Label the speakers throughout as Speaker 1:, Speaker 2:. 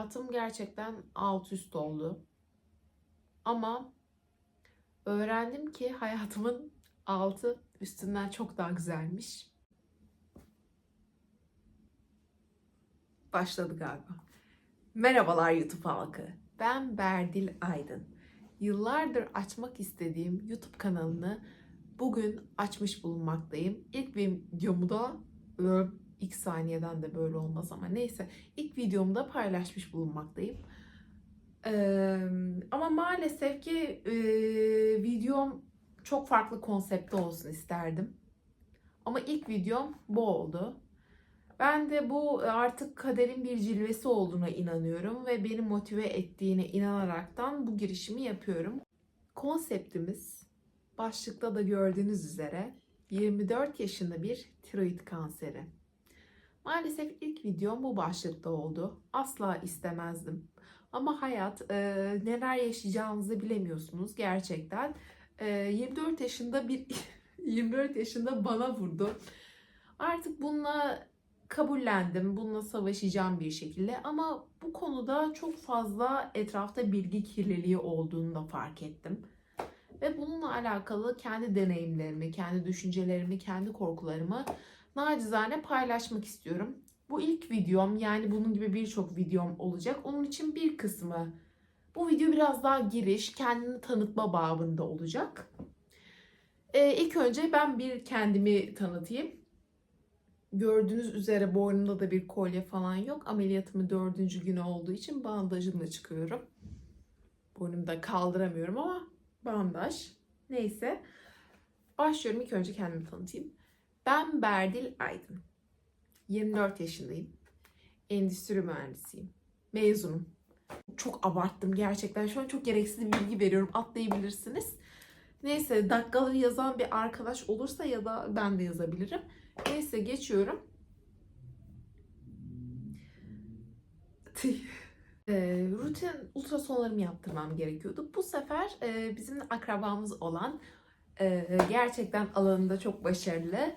Speaker 1: hayatım gerçekten alt üst oldu. Ama öğrendim ki hayatımın altı üstünden çok daha güzelmiş. Başladı galiba. Merhabalar YouTube halkı. Ben Berdil Aydın. Yıllardır açmak istediğim YouTube kanalını bugün açmış bulunmaktayım. İlk videomu da ilk saniyeden de böyle olmaz ama neyse ilk videomda paylaşmış bulunmaktayım. Ee, ama maalesef ki e, videom çok farklı konsepte olsun isterdim. Ama ilk videom bu oldu. Ben de bu artık kaderin bir cilvesi olduğuna inanıyorum ve beni motive ettiğine inanaraktan bu girişimi yapıyorum. Konseptimiz başlıkta da gördüğünüz üzere 24 yaşında bir tiroid kanseri. Maalesef ilk videom bu başlıkta oldu. Asla istemezdim. Ama hayat e, neler yaşayacağınızı bilemiyorsunuz gerçekten. E, 24 yaşında bir 24 yaşında bana vurdu. Artık bununla kabullendim. Bununla savaşacağım bir şekilde ama bu konuda çok fazla etrafta bilgi kirliliği olduğunu da fark ettim. Ve bununla alakalı kendi deneyimlerimi, kendi düşüncelerimi, kendi korkularımı nacizane paylaşmak istiyorum. Bu ilk videom yani bunun gibi birçok videom olacak. Onun için bir kısmı bu video biraz daha giriş, kendini tanıtma babında olacak. Ee, ilk önce ben bir kendimi tanıtayım. Gördüğünüz üzere boynumda da bir kolye falan yok. Ameliyatımın dördüncü günü olduğu için bandajımla çıkıyorum. Boynumu da kaldıramıyorum ama bandaj. Neyse. Başlıyorum ilk önce kendimi tanıtayım. Ben Berdil Aydın. 24 yaşındayım. Endüstri mühendisiyim. Mezunum. Çok abarttım gerçekten. Şu an çok gereksiz bir bilgi veriyorum. Atlayabilirsiniz. Neyse dakikaları yazan bir arkadaş olursa ya da ben de yazabilirim. Neyse geçiyorum. E, rutin ultrasonlarımı yaptırmam gerekiyordu. Bu sefer e, bizim akrabamız olan e, gerçekten alanında çok başarılı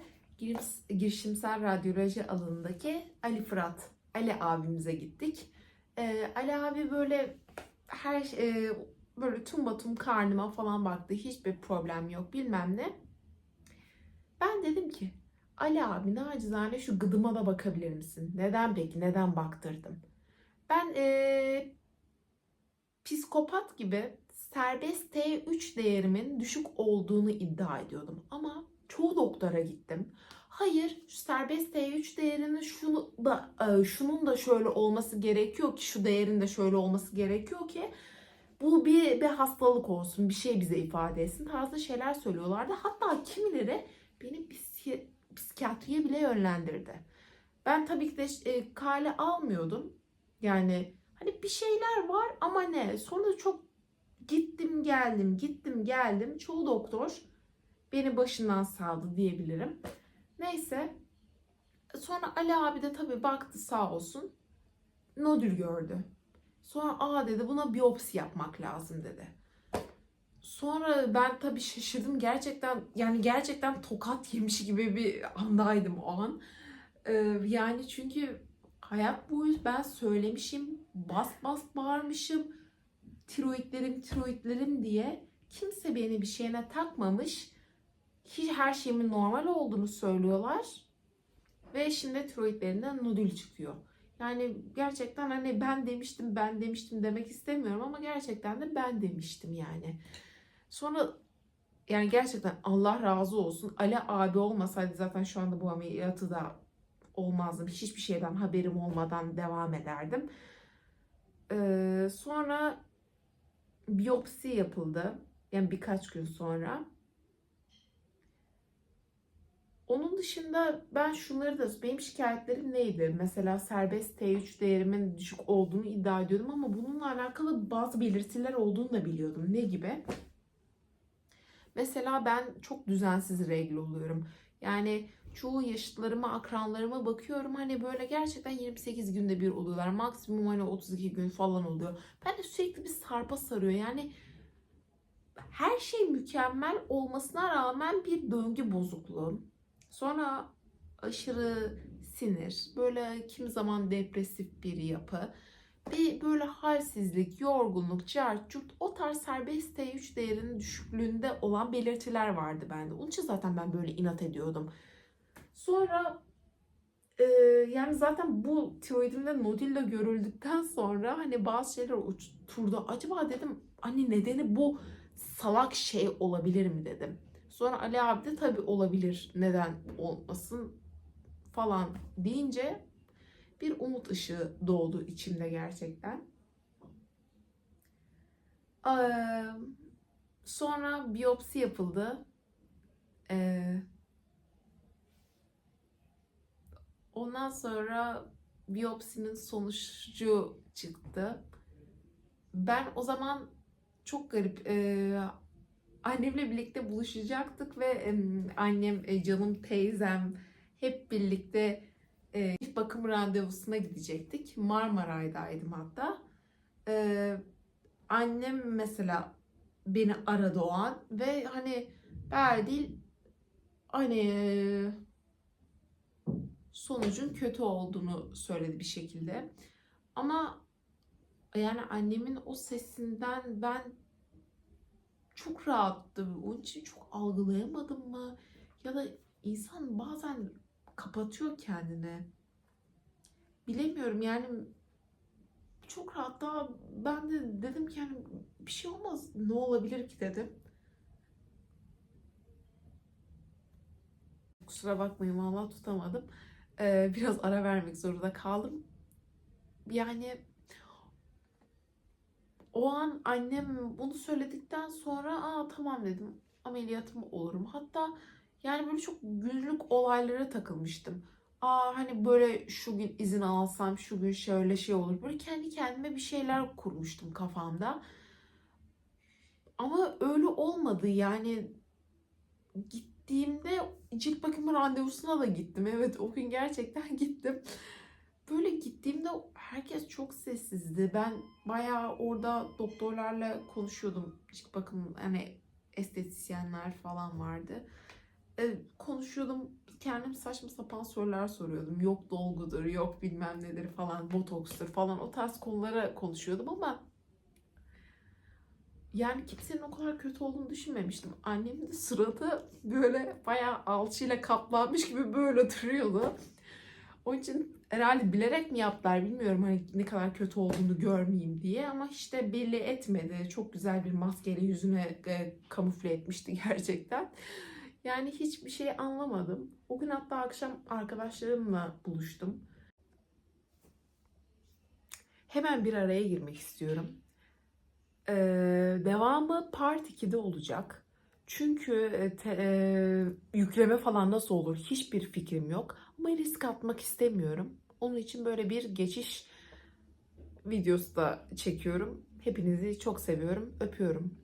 Speaker 1: girişimsel radyoloji alanındaki Ali Fırat, Ali abimize gittik. E, Ali abi böyle her e, böyle tüm batum karnıma falan baktı. Hiçbir problem yok bilmem ne. Ben dedim ki Ali abi nacizane şu gıdıma da bakabilir misin? Neden peki? Neden baktırdım? Ben eee, psikopat gibi serbest T3 değerimin düşük olduğunu iddia ediyordum. Ama çoğu doktora gittim. Hayır, serbest T3 değerinin şunu da e, şunun da şöyle olması gerekiyor ki şu değerin de şöyle olması gerekiyor ki bu bir, bir hastalık olsun, bir şey bize ifade etsin tarzı şeyler söylüyorlardı. Hatta kimileri beni psiki, psikiyatriye bile yönlendirdi. Ben tabii ki de e, kale almıyordum. Yani hani bir şeyler var ama ne? Sonra çok gittim geldim, gittim geldim. Çoğu doktor beni başından saldı diyebilirim. Neyse. Sonra Ali abi de tabii baktı sağ olsun. Nodül gördü. Sonra aa dedi buna biyopsi yapmak lazım dedi. Sonra ben tabii şaşırdım gerçekten yani gerçekten tokat yemiş gibi bir andaydım o an. Ee, yani çünkü hayat boyu ben söylemişim bas bas bağırmışım tiroidlerim tiroidlerim diye kimse beni bir şeyine takmamış. Hiç her şeyimin normal olduğunu söylüyorlar. Ve şimdi tiroidlerinden nodül çıkıyor. Yani gerçekten hani ben demiştim ben demiştim demek istemiyorum ama gerçekten de ben demiştim yani. Sonra yani gerçekten Allah razı olsun. Ali abi olmasaydı zaten şu anda bu ameliyatı da olmazdım. Hiçbir şeyden haberim olmadan devam ederdim. Ee, sonra biyopsi yapıldı. Yani birkaç gün sonra. Onun dışında ben şunları da benim şikayetlerim neydi? Mesela serbest T3 değerimin düşük olduğunu iddia ediyordum ama bununla alakalı bazı belirtiler olduğunu da biliyordum. Ne gibi? Mesela ben çok düzensiz regl oluyorum. Yani çoğu yaşıtlarıma, akranlarıma bakıyorum hani böyle gerçekten 28 günde bir oluyorlar. Maksimum hani 32 gün falan oluyor. Ben de sürekli bir sarpa sarıyor. Yani her şey mükemmel olmasına rağmen bir döngü bozukluğu. Sonra aşırı sinir, böyle kimi zaman depresif bir yapı. bir böyle halsizlik, yorgunluk, cart, curt o tarz serbest T3 değerinin düşüklüğünde olan belirtiler vardı bende. Onun için zaten ben böyle inat ediyordum. Sonra e, yani zaten bu tiroidimde nodülle görüldükten sonra hani bazı şeyler oturdu. Acaba dedim hani nedeni bu salak şey olabilir mi dedim. Sonra Ali abi de tabii olabilir neden olmasın falan deyince bir umut ışığı doğdu içimde gerçekten. Ee, sonra biyopsi yapıldı. Ee, ondan sonra biyopsinin sonucu çıktı. Ben o zaman çok garip e, annemle birlikte buluşacaktık ve e, annem, e, canım teyzem hep birlikte e, ilk bakım randevusuna gidecektik. Marmaray'daydım hatta. E, annem mesela beni aradı o an ve hani Berdil hani e, sonucun kötü olduğunu söyledi bir şekilde. Ama yani annemin o sesinden ben çok rahattım. Onun için çok algılayamadım mı? Ya da insan bazen kapatıyor kendini. Bilemiyorum yani çok rahat daha ben de dedim ki yani bir şey olmaz ne olabilir ki dedim. Kusura bakmayın valla tutamadım. Ee, biraz ara vermek zorunda kaldım. Yani o an annem bunu söyledikten sonra aa tamam dedim ameliyatım olurum. Hatta yani böyle çok günlük olaylara takılmıştım. Aa hani böyle şu gün izin alsam şu gün şöyle şey olur. Böyle kendi kendime bir şeyler kurmuştum kafamda. Ama öyle olmadı yani gittiğimde cilt bakımı randevusuna da gittim. Evet o gün gerçekten gittim. Böyle gittiğimde herkes çok sessizdi. Ben bayağı orada doktorlarla konuşuyordum. Cilt bakım hani estetisyenler falan vardı. E, konuşuyordum. Kendim saçma sapan sorular soruyordum. Yok dolgudur, yok bilmem nedir falan, botokstur falan o tarz konulara konuşuyordum ama yani kimsenin o kadar kötü olduğunu düşünmemiştim. Annemin de suratı böyle bayağı alçıyla kaplanmış gibi böyle duruyordu. Onun için herhalde bilerek mi yaptılar bilmiyorum hani ne kadar kötü olduğunu görmeyeyim diye ama işte belli etmedi. Çok güzel bir maskeyle yüzüne e, kamufle etmişti gerçekten. Yani hiçbir şey anlamadım. O gün hatta akşam arkadaşlarımla buluştum. Hemen bir araya girmek istiyorum. Ee, devamı part 2'de olacak. Çünkü e, te- e, yükleme falan nasıl olur hiçbir fikrim yok. Ama risk atmak istemiyorum. Onun için böyle bir geçiş videosu da çekiyorum. Hepinizi çok seviyorum. Öpüyorum.